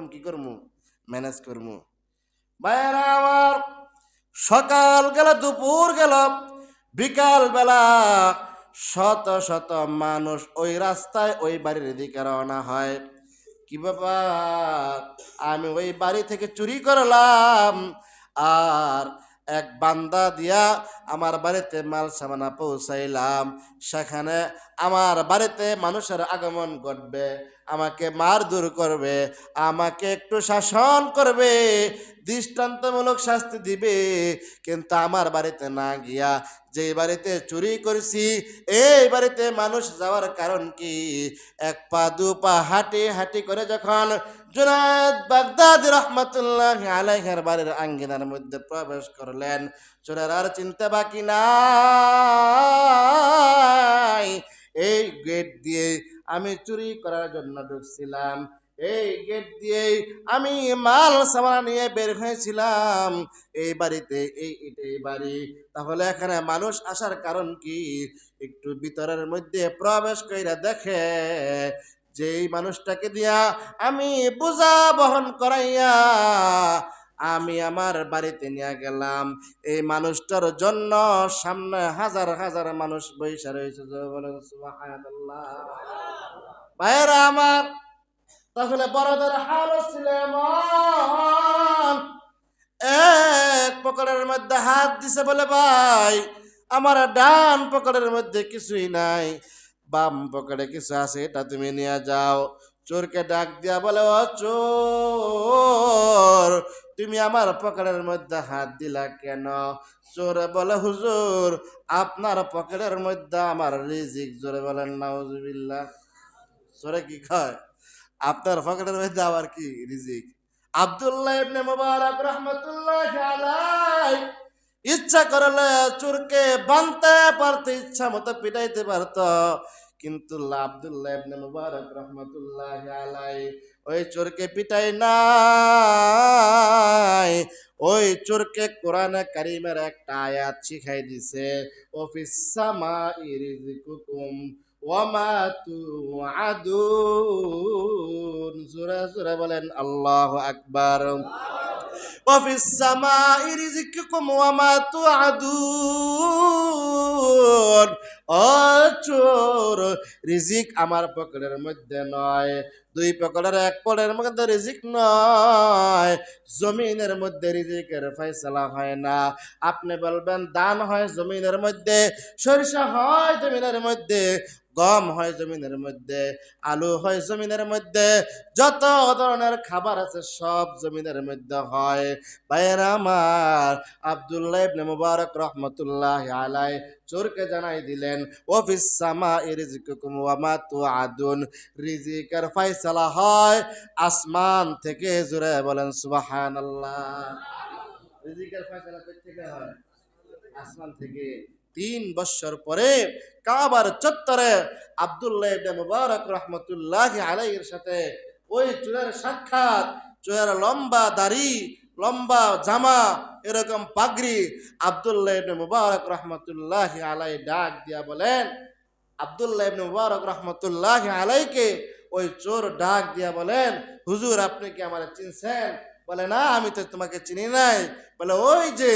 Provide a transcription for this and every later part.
রকম কি করব ম্যানেজ করব বাইরে আমার সকাল গেল, দুপুর গেল, বিকাল বেলা শত শত মানুষ ওই রাস্তায় ওই বাড়ির দিকে রওনা হয়। কি বাবা আমি ওই বাড়ি থেকে চুরি করলাম, আর এক বান্দা দিয়া আমার বাড়িতে মাল সামানা পৌঁছাইলাম। সেখানে আমার বাড়িতে মানুষের আগমন ঘটবে, আমাকে মারধর করবে, আমাকে একটু শাসন করবে, দৃষ্টান্তমূলক শাস্তি দিবে। কিন্তু আমার বাড়িতে না গিয়া যে বাড়িতে চুরি করছি, এই বাড়িতে মানুষ যাওয়ার কারণ কি? এক পা, দু পা হাঁটি হাঁটি করে যখন জুনায়দ বাগদাদ রহমতুল্লাহ আলাইহের বাড়ির আঙ্গিনার মধ্যে প্রবেশ করলেন। চোরের আর চিন্তা বাকি নাই। এই গেট দিয়ে আমি চুরি করার জন্য ঢুকছিলাম। এই গেট দিয়েই আমি মাল সামান নিয়ে বের হয়েছিলাম। এই বাড়িতে এই এই বাড়ি। তাহলে এখানে মানুষ আসার কারণ কি? একটু ভিতরের মধ্যে প্রবেশ কইরা দেখে যে মানুষটাকে দিয়া আমি বোঝা বহন করাইয়া আমি আমার বাড়িতে নিয়ে গেলাম। এই মানুষটার জন্য সামনে হাজার হাজার মানুষ বৈশা রয়েছে। ভাইয়েরা আমার তাহলে বড়দের হাল ছিল এক পকেটের মধ্যে হাত দিছে বলে, ভাই, আমার ডান পকেটের মধ্যে কিছুই নাই। বাম পকেটে কিছু আছে, এটা তুমি নিয়ে যাও। চোরকে ডাক দিয়া বলে, ও চোর, তুমি আমার পকেটের মধ্যে হাত দিলা কেন? চোরে বলে, হুজুর, আপনার পকেটের মধ্যে আমার রিজিক, জোরে বলেন, নাউজুবিল্লাহ। চোরে কি কয়? আপনার পকেটের মধ্যে আবার কি রিজিক? আব্দুল্লাহ ইবনে মুবারক রাহমাতুল্লাহ আলাই ইচ্ছা করলে চোরকে বানতে পারতে, ইচ্ছা মতো পিটাইতে পারত। কিন্তু আবদুল্লাহ মুবারক রহমাতুল্লাহ আলাই ওই চোরকে পিটাই নাই, ওই চোরকে কোরআনে কারিমের একটা আয়াত শিখাই দিছে অফিসামা ইরিজিকুকুম ওয়ামা তুআদুন সূরা সূরা বলেন, আল্লাহু আকবার কুকুম ইরিজিকুকুম ওয়ামা তুআদুন অচোর। রিজিক আমার পকেটের মধ্যে নয়, দুই পকেটের এক পকেটের মধ্যে রিজিক নয়। জমিনের মধ্যে রিজিকের ফয়সলা হয় না। আপনি বলবেন, দান হয় জমিনের মধ্যে, সরিষা হয় জমিনের মধ্যে। গম হয় জমিনের মধ্যে, আলু হয় জমিনের মধ্যে, যত ধরনের খাবার আছে সব জমিনের মধ্যে হয়। ভাইয়েরা আমার, আব্দুল্লাহ ইবনে মুবারক রহমতুল্লাহ আলাই চোরকে জানাই দিলেন অফিস সামা ইরিজিকুম ওয়া মা তুআদুন। রিজিকের ফয়সালা হয় আসমান থেকে জুড়ে বলেন, সুবহানাল্লাহ। রিজিকের ফয়সালা কই থেকে হয়? আসমান থেকে। তিন বৎসর পরে কাবার চত্বরে আব্দুল্লাহ ইবনে মুবারক রহমতুল্লাহ আলাইহির সাথে ওই চুরের সাক্ষাৎ চুরের লম্বা দাড়ি, লম্বা জামা, এরকম পাগড়ি আব্দুল্লাহ ইবনে মুবারক রহমতুল্লাহ আলাই ডাক দিয়া বলেন। আব্দুল্লাহ ইবনে মুবারক রহমতুল্লাহ আলাইকে ওই চোর ডাক দিয়া বলেন, হুজুর, আপনি কি আমার চিনছেন? বলে, না, আমি তো তোমাকে চিনি নাই। বলে, ওই যে,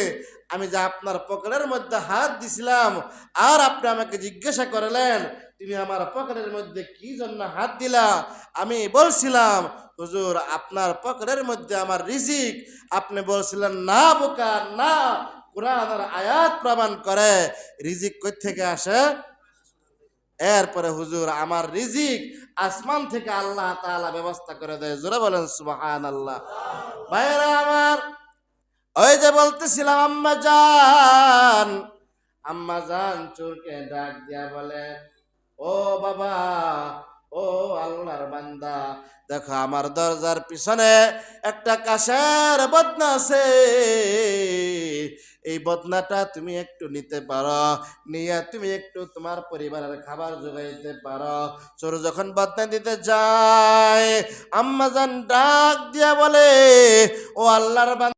আমি যে আপনার পকেটের মধ্যে হাত দিছিলাম আর আপনি আমাকে জিজ্ঞাসা করলেন, তুমি আমার পকেটের মধ্যে কি জন্য হাত দিলা? আমি বলছিলাম, হুজুর, আপনার পকেটের মধ্যে আমার রিজিক। আপনি বলছিলেন, না, বোকা, না। কোরআনের আয়াত প্রমাণ করে, রিজিক কই থেকে আসে? এরপরে হুজুর আমার রিজিক আসমান থেকে আল্লাহ তাআলা ব্যবস্থা করে দেয়। জোরে বলেন সুবহান আল্লাহ ভাইরা আমার, ওই যে বলতেছিলাম, আম্মা জান। আম্মা জান চোরকে ডাক দিয়া বলে, ও বাবা, ও আল্লাহর বান্দা, দেখো আমার দরজার পিছনে একটা কাশের বদনা আছে। এই বদনাটা তুমি একটু নিতে পারো, নিয়ে তুমি একটু তোমার পরিবারের খাবার যোগাইতে পারো। চোর যখন বদনা দিতে যায়, আম্মাজান ডাক দিয়া বলে, ও আল্লাহর